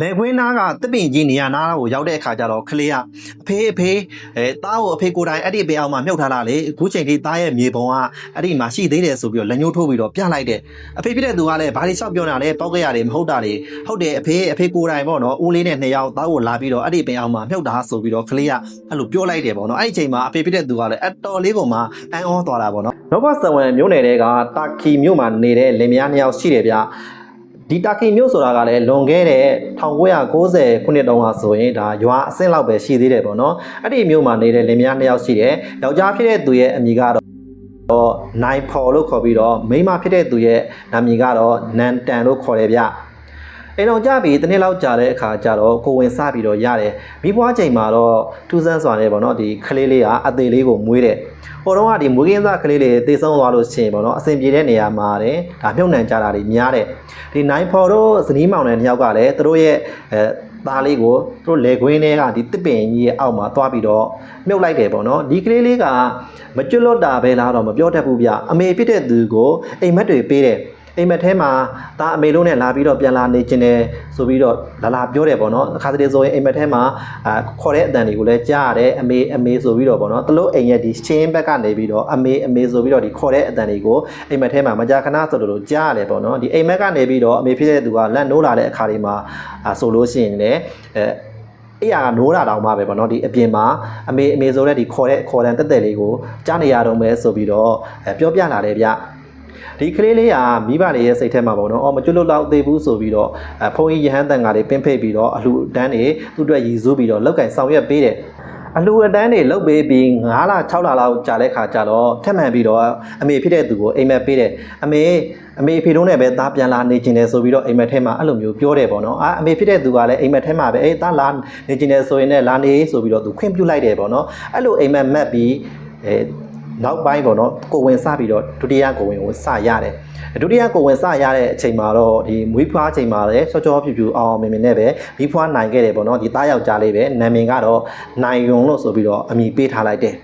လေခွင်းနားကတစ်ပင်ကြီးနေရာနားကိုရောက်တဲ့အခါကျတော့ကလေးကအဖေအဖေအဲတားကိုအဖေကိုယ်တိုင်အဲ့ဒီဘေးအောင်မှာမြုပ်ထားတာလေအခုချိန်ထိတားရဲ့မြေပုံကအဲ့ဒီမှာရှိသေးတယ်ဆိုပြီးတော့လက်ညှိုးထိုးပြီးတော့ပြလိုက်တယ်အဖေဖြစ်တဲ့သူကလည်းဘာတွေလျှောက်ပြောနေတာလဲပောက်ကြရတယ်မဟုတ်တာလေဟုတ်တယ်အဖေအဖေကိုယ်တိုင်ပေါ့နော်ဦးလေးနဲ့နှစ်ယောက်တားကိုလာပြီးတော့အဲ့ဒီဘေးအောင်မှာမြုပ်တာဆိုပြီးတော့ကလေးကအဲ့လိုပြောလိုက်တယ်ပေါ့နော်အဲ့ဒီချိန်မှာအဖေဖြစ်တဲ့သူကလည်းအတော်လေးပုံမှာအန်အောသွားတာပေါ့နော်နောဘဆဝံမြို့နယ်တွေကတာကီမြို့မှာနေတဲ့လင်မယားနှစ်ယောက်ရှိတယ်ဗျာ ဒီတာကီမြို့ဆိုတာကလည်းလွန်ခဲ့တဲ့1990ခုနှစ်တုန်းကဆိုရင်ဒါရွာအဆင့်လောက်ပဲရှိသေးတယ်ပေါ့နော်အဲ့ဒီမြို့မှာနေတဲ့လင်မယားနှစ်ယောက်ရှိတယ်ယောက်ျားဖြစ်တဲ့သူရဲ့အမည်ကတော့တော့နိုင်ဖော်လို့ခေါ်ပြီးတော့မိန်းမဖြစ်တဲ့သူရဲ့နာမည်ကတော့နန်တန်လို့ခေါ်တယ်ဗျ အိမ်တော်ကြပြီတစ်နှစ်လောက်ကြာတဲ့အခါကျတော့ကိုဝင်စပြီးတော့ရတယ်မိဘွားချိန်မှာတော့ထူးဆန်းစွာနဲ့ပေါ့နော်ဒီကလေးလေးကအသေးလေးကိုမွေးတယ်ဟိုတော့ကဒီမွေးကင်းသားကလေးလေးတေဆုံးသွားလို့ရှိရင်ပေါ့နော်အဆင်ပြေတဲ့နေရာမှာတဲ့ဒါမြုပ်နှံကြတာတွေများတယ်ဒီနိုင်ဖော်တို့ဇနီးမောင်နဲ့နှစ်ယောက်ကလည်းသူတို့ရဲ့အဲသားလေးကိုသူတို့လေခွင်းထဲကဒီတစ်ပင်ကြီးရဲ့အောက်မှာသွားပြီးတော့မြုပ်လိုက်တယ်ပေါ့နော်ဒီကလေးလေးကမကျွတ်လွတ်တာပဲလားတော့မပြောတတ်ဘူးဗျအမေဖြစ်တဲ့သူကိုအိမ်မက်တွေပေးတယ် အိမ်မက်ထဲမှာဒါအမေလုံးနဲ့လာပြီးတော့ပြန်လာနေခြင်းတယ်ဆိုပြီးတော့လာလာပြောတယ်ပေါ့နော်အခါတည်းဆိုရင်အိမ်မက်ထဲမှာအာခေါ်တဲ့အတန်တွေကိုလည်းကြားရတယ်အမေအမေဆိုပြီးတော့ပေါ့နော်တလို့အိမ်ရဲ့ဒီချင်းဘက်ကနေပြီးတော့အမေအမေဆိုပြီးတော့ဒီခေါ်တဲ့အတန်တွေကိုအိမ်မက်ထဲမှာမကြာခဏဆိုလို့ကြားရတယ်ပေါ့နော်ဒီအိမ်မက်ကနေပြီးတော့အမေဖြစ်တဲ့သူကလက်နိုးလာတဲ့အခါလေးမှာအာဆိုလို့ရှိရင်လည်းအဲအဲ့ရနိုးတာတောင်မှပဲပေါ့နော်ဒီအပြင်မှာအမေအမေဆိုတဲ့ဒီခေါ်တဲ့ခေါ်တဲ့တက်တက်လေးကိုကြားနေရတော့မယ်ဆိုပြီးတော့အဲပြောပြလာတယ်ဗျ ဒီကလေးလေးကမိဘလေးရဲ့စိတ်ထဲမှာပေါ့နော်အော်မကျွတ်လွတ်တော့သေးဘူးဆိုပြီးတော့အဲဖုန်းကြီးရဟန်းတန်ကလေးပင်းဖိတ်ပြီးတော့အလှတန်းနေသူ့အတွက်ရည်စူးပြီးတော့လောက်ကင်ဆောင်ရွက်ပေးတယ်အလှအတန်းတွေလုတ်ပေးပြီး9လ6လလောက်ကြာတဲ့ခါကျတော့ထက်မှန်ပြီးတော့အမေဖြစ်တဲ့သူကိုအိမ်မက်ပေးတယ်အမေအမေအဖေတို့နဲ့ပဲသားပြန်လာနေကျင်တယ်ဆိုပြီးတော့အိမ်မက်ထဲမှာအဲ့လိုမျိုးပြောတယ်ပေါ့နော်အာအမေဖြစ်တဲ့သူကလည်းအိမ်မက်ထဲမှာပဲအေးသားလာနေကျင်တယ်ဆိုရင်လည်းလာနေဆိုပြီးတော့သူခွင့်ပြုလိုက်တယ်ပေါ့နော်အဲ့လိုအိမ်မက်မက်ပြီးအဲ နောက်ပိုင်းပေါ့နော်ကိုဝင်စပြီးတော့ဒုတိယကိုဝင်ကိုစရတယ်ဒုတိယကိုဝင်စရတဲ့အချိန်မှာတော့ဒီမွေးဖွားချိန်မှာလည်းချောချောဖြူဖြူအောင်အောင်မြင်မြင်နဲ့ပဲမီးဖွားနိုင်ခဲ့တယ်ပေါ့နော်ဒီသားယောက်ျားလေးပဲနာမည်ကတော့နိုင်ယွန်လို့ဆိုပြီးတော့အမည်ပေးထားလိုက်တယ်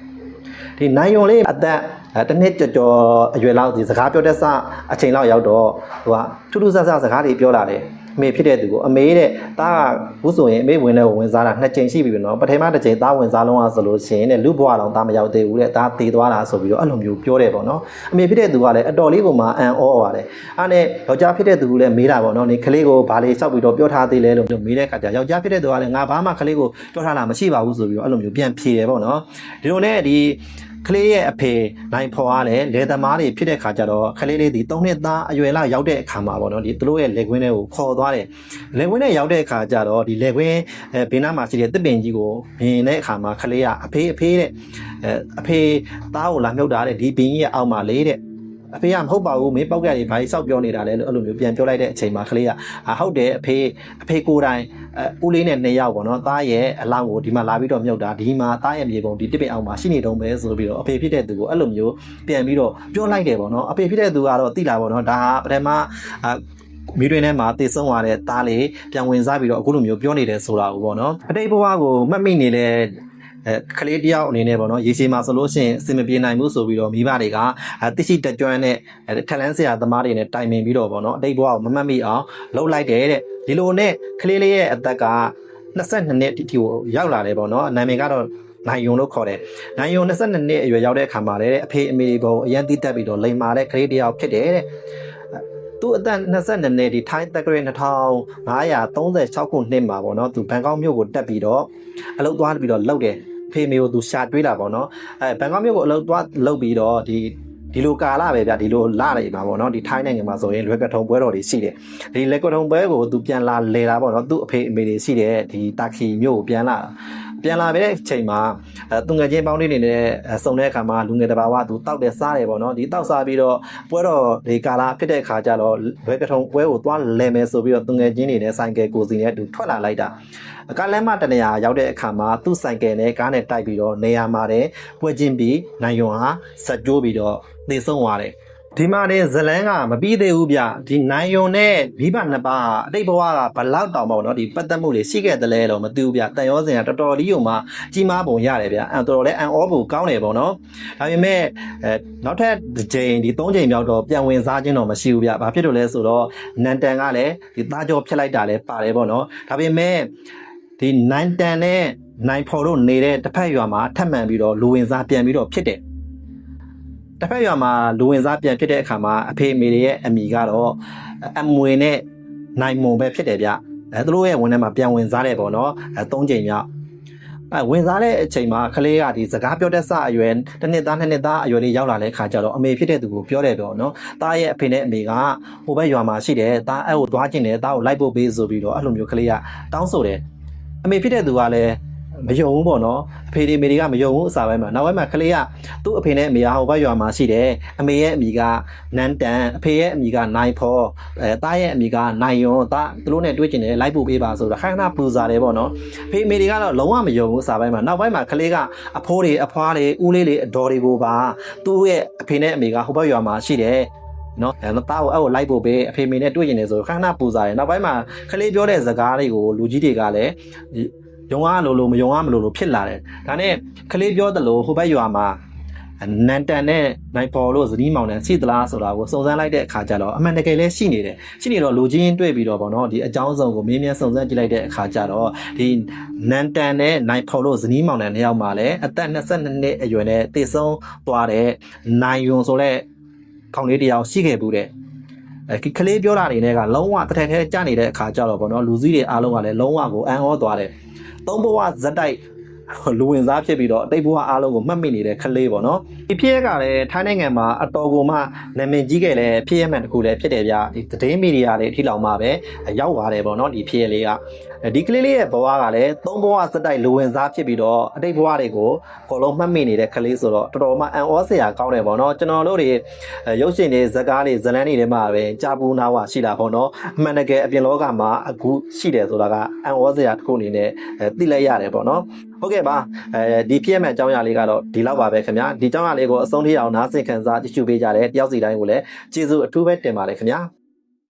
ဒီနိုင်ယုံလေးအသက်အဲတစ်နှစ်ကျော်ကျော်အရွယ်လောက်ဒီစကားပြောတဲ့စအချိန်လောက်ရောက်တော့သူကထူးထူးဆန်းဆန်းစကားတွေပြောလာတယ် အမေဖြစ်တဲ့သူကိုအမေတဲ့တားကဘူးဆိုရင်အမေဝင်တဲ့ဝင်စားတာနှစ်ချိန်ရှိပြီပဲနော်ပထမတစ်ချိန်တားဝင်စားလုံးอ่ะဆိုလို့ရှိရင်တဲ့လူဘွားတော်တားမရောက်သေးဘူးတဲ့တားသေးသွားတာဆိုပြီးတော့အဲ့လိုမျိုးပြောတယ်ပေါ့နော်အမေဖြစ်တဲ့သူကလည်းအတော်လေးပုံမှာအန်ဩပါတယ်အဲ့နဲ့ယောက်ျားဖြစ်တဲ့သူကလည်းမေးတာပေါ့နော်နေကလေးကိုဘာလေးစောက်ပြီးတော့ပြောထားသေးလဲလို့မေးတဲ့အခါကျယောက်ျားဖြစ်တဲ့သူကလည်းငါဘာမှကလေးကိုပြောထားတာမရှိပါဘူးဆိုပြီးတော့အဲ့လိုမျိုးပြန်ဖြေတယ်ပေါ့နော်ဒီလိုနဲ့ဒီ ကလေးရဲ့အဖေနိုင်ဖော်ကလည်းလေသမားတွေဖြစ်တဲ့ခါကျတော့ကလေးလေးဒီ၃နှစ်သားအရွယ်လောက်ရောက်တဲ့အခါမှာပေါ့နော်ဒီသူတို့ရဲ့လေကွင်းတွေကိုခေါ်သွားတယ်လေကွင်းနဲ့ရောက်တဲ့အခါကျတော့ဒီလေကွင်းအဲဘေးနားမှာရှိတဲ့တစ်ပင်ကြီးကိုမြင်တဲ့အခါမှာကလေးကအဖေအဖေတဲ့အဲအဖေသားကိုလာမြုပ်တာတဲ့ဒီပင်ကြီးရဲ့အောက်မှာလေးတဲ့ အဖေကမဟုတ်ပါဘူးမင်းပောက်ကလေးဘာကြီးစောက်ပြောနေတာလဲလို့အဲ့လိုမျိုးပြန်ပြောလိုက်တဲ့အချိန်မှာကလေးကအာဟုတ်တယ်အဖေအဖေကိုယ်တိုင်အဲဦးလေးနဲ့နှစ်ယောက်ပေါ့နော်သားရဲ့အလောင်းကိုဒီမှာလာပြီးတော့မြုပ်တာဒီမှာသားရဲ့မြေပုံဒီတစ်ပင်အောက်မှာရှိနေတုံးပဲဆိုပြီးတော့အဖေဖြစ်တဲ့သူကိုအဲ့လိုမျိုးပြန်ပြီးတော့ပြောလိုက်တယ်ပေါ့နော်အဖေဖြစ်တဲ့သူကတော့သိလာပေါ့နော်ဒါပထမအာမီးတွင်ထဲမှာတည်ဆုံးသွားတဲ့သားလေးပြန်ဝင်စားပြီးတော့အခုလိုမျိုးပြောနေတယ်ဆိုတာကိုပေါ့နော်အတိတ်ဘဝကိုမှတ်မိနေတဲ့ အဲကလေးတယောက်အနေနဲ့ပေါ့နော်ရေရှည်မှာဆိုလို့ရှိရင်အစင်မပြေနိုင်ဘူးဆိုပြီးတော့မိဘတွေကအဲတိရှိတက်ကြွနဲ့ထက်လန်းဆရာသမားတွေနဲ့တိုင်ပင်ပြီးတော့ပေါ့နော်အတိတ်ဘဝကိုမမှတ်မိအောင်လှုပ်လိုက်တယ်တဲ့ဒီလိုနဲ့ကလေးလေးရဲ့အသက်က22နှစ်တိတိကိုရောက်လာတယ်ပေါ့နော်နာမည်ကတော့နိုင်ယုံလို့ခေါ်တယ်။နိုင်ယုံ22နှစ်အရွယ်ရောက်တဲ့အခါမှာလည်းအဖေအမေဘုံအရန်တိတက်ပြီးတော့လိန်မာတဲ့ကလေးတယောက်ဖြစ်တယ်တဲ့။သူအသက်22နှစ်ဒီထိုင်းတက်ကရ2536ခုနှစ်မှာပေါ့နော်သူဘန်ကောက်မြို့ကိုတက်ပြီးတော့အလုပ်သွားပြီးတော့လှုပ်တယ်။ ဖေမေကိုသူရှာတွေးလာပေါ့နော်။အဲဘန်ကောက်မြို့ကိုအလုပ်သွားလှုပ်ပြီးတော့ဒီဒီလိုကာလပဲဗျဒီလိုလာနေမှာပေါ့နော်ဒီထိုင်းနိုင်ငံမှာဆိုရင်လွယ်ကထုံပွဲတော်တွေရှိတယ်ဒီလွယ်ကထုံပွဲကိုသူပြန်လာလဲတာပေါ့နော်သူ့အဖေအမေတွေရှိတယ်ဒီတာခီမြို့ကိုပြန်လာ ပြန်လာတဲ့အချိန်မှာအဲသူငယ်ချင်းပေါင်းလေးတွေနဲ့စုံတဲ့အခါမှာလူငယ်တစ်ပါးကသူတောက်တယ်စားတယ်ပေါ့နော်ဒီတောက်စားပြီးတော့ပွဲတော်ဒီကာလာဖြစ်တဲ့အခါကျတော့လွယ်ကထုံပွဲကိုသွားလဲမယ်ဆိုပြီးတော့သူငယ်ချင်းတွေနဲ့ဆိုင်ကယ်ကိုစီနဲ့သူထွက်လာလိုက်တာအကလမ်းမတနေရာရောက်တဲ့အခါမှာသူ့ဆိုင်ကယ်နဲ့ကားနဲ့တိုက်ပြီးတော့နေရာမှာတဲ့ပွဲချင်းပြီးနိုင်ယုံဟာဆက်ကြိုးပြီးတော့နေဆုံးသွားတယ် ဒီမှာနေဇလန်းကမပြီးသေးဘူးဗျဒီနိုင်ယုံနဲ့မိဘနှစ်ပါးအတိတ်ဘဝကဘလောက်တောင်ပေါ့နော်ဒီပတ်သက်မှုတွေရှိခဲ့တယ်လဲတော့မသိဘူးဗျတန်ရောစင်ကတော်တော်လေးုံမှာကြီးမားပုံရတယ်ဗျအဲတော်တော်လေးအန်အောဖို့ကောင်းတယ်ပေါ့နော်ဒါပေမဲ့အဲနောက်ထပ်တစ်ချိန်ဒီ၃ချိန်မြောက်တော့ပြန်ဝင်စားခြင်းတော့မရှိဘူးဗျဘာဖြစ်လို့လဲဆိုတော့နန်တန်ကလည်းဒီသားကြောဖြတ်လိုက်တာလည်းပါတယ်ပေါ့နော်ဒါပေမဲ့ဒီနိုင်တန်နဲ့နိုင်ဖော်တို့နေတဲ့တစ်ဖက်ရွာမှာထပ်မံပြီးတော့လူဝင်စားပြန်ပြီးတော့ဖြစ်တယ် တစ်ဖက်ရွာမှာလူဝင်စားပြန်ဖြစ်တဲ့အခါမှာအဖေအမေတွေရဲ့အမိကတော့အမွေနဲ့နိုင်မုံပဲဖြစ်တယ်ဗျအဲသူတို့ရဲ့ဝင်ထဲမှာပြန်ဝင်စားတယ်ပေါ့နော်အဲ၃ချိန်မြောက်အဲဝင်စားတဲ့အချိန်မှာကလေးကဒီစကားပြောတတ်စအရွယ်တစ်နှစ်သားနှစ်နှစ်သားအရွယ်လေးရောက်လာတဲ့ခါကျတော့အမေဖြစ်တဲ့သူကိုပြောတယ်ပေါ့နော်တားရဲ့အဖေနဲ့အမေကဟိုဘက်ရွာမှာရှိတယ်တားအဲ့ကိုသွားကျင်တယ်တားကိုလိုက်ဖို့ပေးဆိုပြီးတော့အဲ့လိုမျိုးကလေးကတောင်းဆိုတယ်အမေဖြစ်တဲ့သူကလည်း မယုံဘူးပေါ့နော်အဖေတွေအမေတွေကမယုံဘူးအစားပိုင်းမှာနောက်ပိုင်းမှာကလေးကသူ့အဖေနဲ့အမေကဟိုဘက်ရွာမှာရှိတယ်အမေရဲ့အမိကနန်းတန်အဖေရဲ့အမိကနိုင်ဖောအဲတားရဲ့အမိကနိုင်ယွန်တာသူတို့နဲ့တွေ့ကျင်တယ်လိုက်ပို့ပေးပါဆိုတော့ခိုင်ခဏပူစားတယ်ပေါ့နော်အဖေအမေတွေကတော့လုံးဝမယုံဘူးစာပိုင်းမှာနောက်ပိုင်းမှာကလေးကအဖိုးတွေအဖွားတွေဦးလေးတွေအတော်တွေကိုပါသူ့ရဲ့အဖေနဲ့အမေကဟိုဘက်ရွာမှာရှိတယ်နော်အဲတားကိုအဲ့ကိုလိုက်ဖို့ပဲအဖေမေနဲ့တွေ့ကျင်တယ်ဆိုတော့ခဏခဏပူစားတယ်နောက်ပိုင်းမှာကလေးပြောတဲ့စကားတွေကိုလူကြီးတွေကလည်း ယုံအားလို့လို့မယုံအားမလို့လို့ဖြစ်လာတယ်ဒါနဲ့ကလေးပြောတယ်လို့ဟိုဘက်ရွာမှာနန်တန်နဲ့နိုင်ပေါ်လို့ဇနီးမောင်နဲ့ရှိသလားဆိုတာကိုစုံစမ်းလိုက်တဲ့အခါကျတော့အမှန်တကယ်လည်းရှိနေတယ်ရှိနေတော့လူချင်းတွေ့ပြီးတော့ဗောနော်ဒီအကြောင်းစုံကိုမင်းမြန်စုံစမ်းကြည့်လိုက်တဲ့အခါကျတော့ဒီနန်တန်နဲ့နိုင်ပေါ်လို့ဇနီးမောင်နဲ့နှစ်ယောက်မှလည်းအသက်22နှစ်အရွယ်နဲ့တည်ဆုံးသွားတဲ့နိုင်ယွန်ဆိုတဲ့ခေါင်းလေးတစ်ယောက်ရှိခဲ့ဘူးတဲ့အဲကလေးပြောတာနေနဲ့ကလုံးဝတစ်ထက်ထဲကျနေတဲ့အခါကျတော့ဗောနော်လူစည်းတွေအားလုံးကလည်းလုံးဝကိုအံ့ဩသွားတယ် သုံးဘဝဇက်တိုက် လူဝင်စားဖြစ်ပြီးတော့အတိတ်ဘဝအားလုံးကိုမှတ်မိနေတဲ့ကလေးပေါ့နော်ဒီဖြစ်ရကလည်းထိုင်းနိုင်ငံမှာအတော်ကိုမှနာမည်ကြီးခဲ့တဲ့ဖြစ်ရမှန်တစ်ခုလည်းဖြစ်တယ်ဗျဒီသတင်းမီဒီယာတွေအထိလောက်မှပဲရောက်သွားတယ်ပေါ့နော်ဒီဖြစ်ရလေးကဒီကလေးလေးရဲ့ဘဝကလည်းသုံးဘဝစက်တိုက်လူဝင်စားဖြစ်ပြီးတော့အတိတ်ဘဝတွေကိုအကုန်လုံးမှတ်မိနေတဲ့ကလေးဆိုတော့တော်တော်မှအံ့ဩစရာကောင်းတယ်ပေါ့နော်ကျွန်တော်တို့တွေရုပ်ရှင်တွေဇာတ်ကားတွေဇာတ်လမ်းတွေထဲမှာပဲကြာပူနာဝရှိတာပေါ့နော်အမှန်တကယ်အပြင်လောကမှာအခုရှိတယ်ဆိုတာကအံ့ဩစရာတစ်ခုအနေနဲ့သိလိုက်ရတယ်ပေါ့နော်ဟုတ်ကဲ့ပါအဲဒီပြည့်မဲ့အကြောင်းအရာလေးကတော့ဒီလောက်ပါပဲခင်ဗျာဒီအကြောင်းအရာလေးကိုအဆုံးထိအောင်နားဆင်ခံစားကြည့်ရှုပေးကြတဲ့တယောက်စီတိုင်းကိုလည်းကျေးဇူးအထူးပဲတင်ပါတယ်ခင်ဗျာ